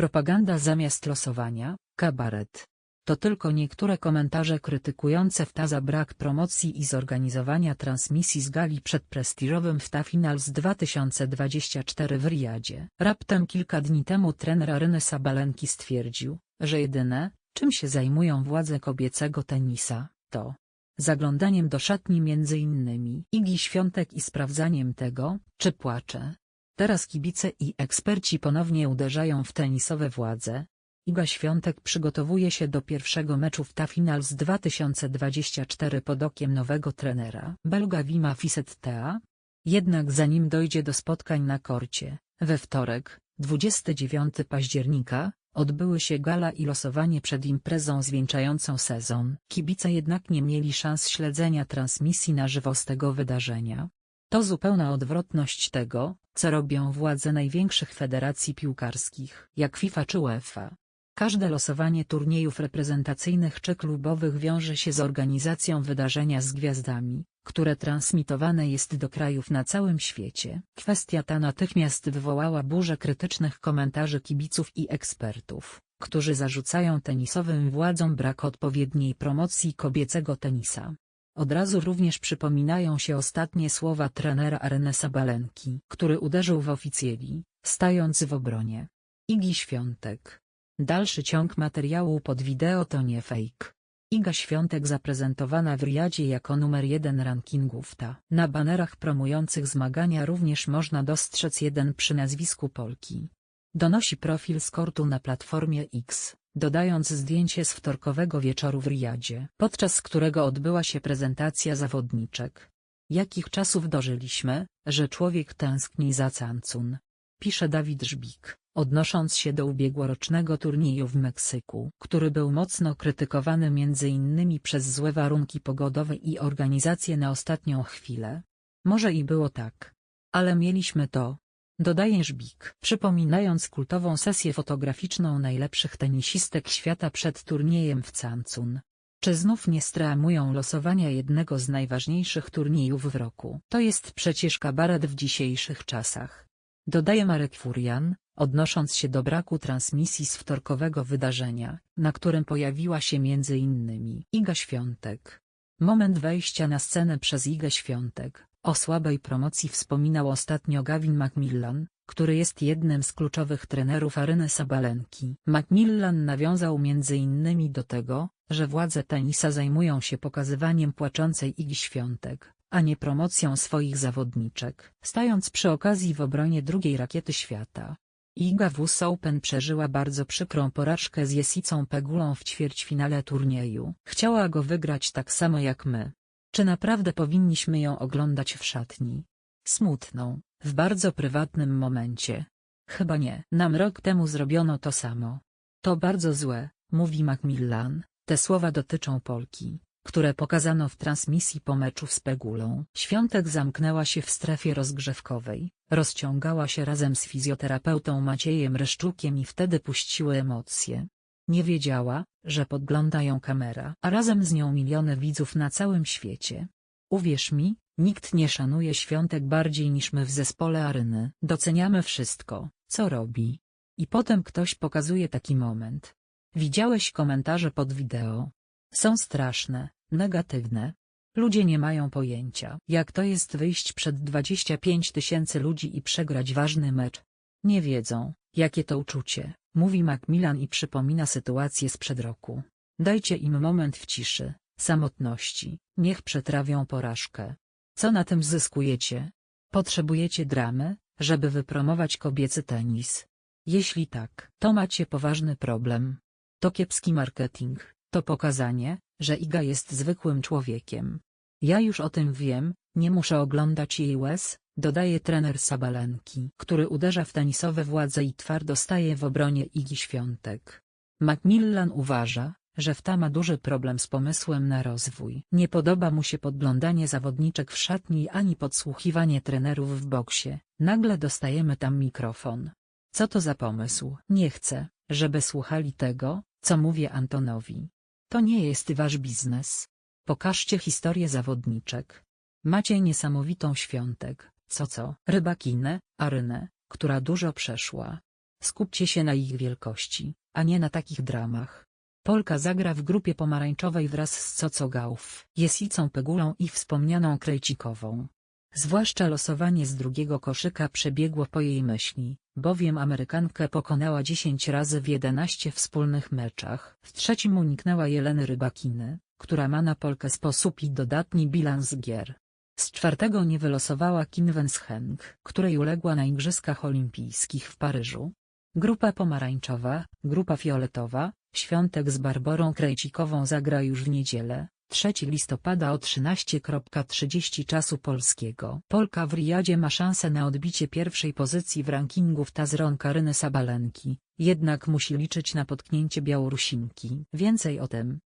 Propaganda zamiast losowania, kabaret. To tylko niektóre komentarze krytykujące FTA za brak promocji i zorganizowania transmisji z gali przed prestiżowym FTA Finals 2024 w Riyadzie. Raptem kilka dni temu trener Aryny Sabalenki stwierdził, że jedyne, czym się zajmują władze kobiecego tenisa, to zaglądaniem do szatni między innymi Igi Świątek i sprawdzaniem tego, czy płacze. Teraz kibice i eksperci ponownie uderzają w tenisowe władze. Iga Świątek przygotowuje się do pierwszego meczu w Ta Finals 2024 pod okiem nowego trenera Belga Wima Fisettea. Jednak zanim dojdzie do spotkań na korcie, we wtorek, 29 października, odbyły się gala i losowanie przed imprezą zwieńczającą sezon. Kibice jednak nie mieli szans śledzenia transmisji na żywo z tego wydarzenia. To zupełna odwrotność tego, co robią władze największych federacji piłkarskich, jak FIFA czy UEFA. Każde losowanie turniejów reprezentacyjnych czy klubowych wiąże się z organizacją wydarzenia z gwiazdami, które transmitowane jest do krajów na całym świecie. Kwestia ta natychmiast wywołała burzę krytycznych komentarzy kibiców i ekspertów, którzy zarzucają tenisowym władzom brak odpowiedniej promocji kobiecego tenisa. Od razu również przypominają się ostatnie słowa trenera Arene Sabalenki, który uderzył w oficjeli, stając w obronie. Igi Świątek. Dalszy ciąg materiału pod wideo to nie fake. Iga Świątek zaprezentowana w Riyadzie jako numer jeden rankingów ta. Na banerach promujących zmagania również można dostrzec jeden przy nazwisku Polki. Donosi profil z kortu na platformie X, dodając zdjęcie z wtorkowego wieczoru w Riyadzie, podczas którego odbyła się prezentacja zawodniczek. Jakich czasów dożyliśmy, że człowiek tęskni za Cancun? Pisze Dawid Żbik odnosząc się do ubiegłorocznego turnieju w Meksyku, który był mocno krytykowany m.in. przez złe warunki pogodowe i organizację na ostatnią chwilę. Może i było tak. Ale mieliśmy to. Dodaje Żbik, przypominając kultową sesję fotograficzną najlepszych tenisistek świata przed turniejem w Cancun. Czy znów nie streamują losowania jednego z najważniejszych turniejów w roku? To jest przecież kabaret w dzisiejszych czasach. Dodaje Marek Furian, odnosząc się do braku transmisji z wtorkowego wydarzenia, na którym pojawiła się m.in. Iga Świątek. Moment wejścia na scenę przez Igę Świątek, o słabej promocji wspominał ostatnio Gavin Macmillan, który jest jednym z kluczowych trenerów Aryny Sabalenki. Macmillan nawiązał m.in. do tego, że władze tenisa zajmują się pokazywaniem płaczącej Igi Świątek, a nie promocją swoich zawodniczek, stając przy okazji w obronie drugiej rakiety świata. Iga Wus Open przeżyła bardzo przykrą porażkę z Jesicą Pegulą w ćwierćfinale turnieju. Chciała go wygrać tak samo jak my. Czy naprawdę powinniśmy ją oglądać w szatni? Smutną, w bardzo prywatnym momencie. Chyba nie. Nam rok temu zrobiono to samo. To bardzo złe, mówi Macmillan, te słowa dotyczą Polki które pokazano w transmisji po meczu z Pegulą. Świątek zamknęła się w strefie rozgrzewkowej, rozciągała się razem z fizjoterapeutą Maciejem Ryszczukiem i wtedy puściły emocje. Nie wiedziała, że podglądają kamera, a razem z nią miliony widzów na całym świecie. Uwierz mi, nikt nie szanuje Świątek bardziej niż my w zespole Aryny. Doceniamy wszystko, co robi. I potem ktoś pokazuje taki moment. Widziałeś komentarze pod wideo. Są straszne, negatywne. Ludzie nie mają pojęcia, jak to jest wyjść przed 25 tysięcy ludzi i przegrać ważny mecz. Nie wiedzą, jakie to uczucie, mówi Macmillan i przypomina sytuację sprzed roku. Dajcie im moment w ciszy, samotności, niech przetrawią porażkę. Co na tym zyskujecie? Potrzebujecie dramy, żeby wypromować kobiecy tenis. Jeśli tak, to macie poważny problem. To kiepski marketing, to pokazanie, że Iga jest zwykłym człowiekiem. Ja już o tym wiem, nie muszę oglądać jej łez, dodaje trener Sabalenki, który uderza w tenisowe władze i twardo staje w obronie Igi Świątek. Macmillan uważa, że Wta ma duży problem z pomysłem na rozwój. Nie podoba mu się podglądanie zawodniczek w szatni ani podsłuchiwanie trenerów w boksie. Nagle dostajemy tam mikrofon. Co to za pomysł? Nie chcę, żeby słuchali tego, co mówię Antonowi. To nie jest wasz biznes. Pokażcie historię zawodniczek. Macie niesamowitą świątek, co co, rybakinę, Arynę, która dużo przeszła. Skupcie się na ich wielkości, a nie na takich dramach. Polka zagra w grupie pomarańczowej wraz z Coco Gauff, Jesicą Pegulą i wspomnianą Krejcikową. Zwłaszcza losowanie z drugiego koszyka przebiegło po jej myśli, bowiem Amerykankę pokonała 10 razy w 11 wspólnych meczach. W trzecim uniknęła Jeleny Rybakiny, która ma na Polkę sposób i dodatni bilans gier. Z czwartego nie wylosowała Kim Wenschenk, której uległa na Igrzyskach Olimpijskich w Paryżu. Grupa pomarańczowa, grupa fioletowa, Świątek z Barborą Krejcikową zagra już w niedzielę, 3 listopada o 13.30 czasu polskiego. Polka w Riyadzie ma szansę na odbicie pierwszej pozycji w rankingu w Tazron Karyny Sabalenki, jednak musi liczyć na potknięcie Białorusinki. Więcej o tym,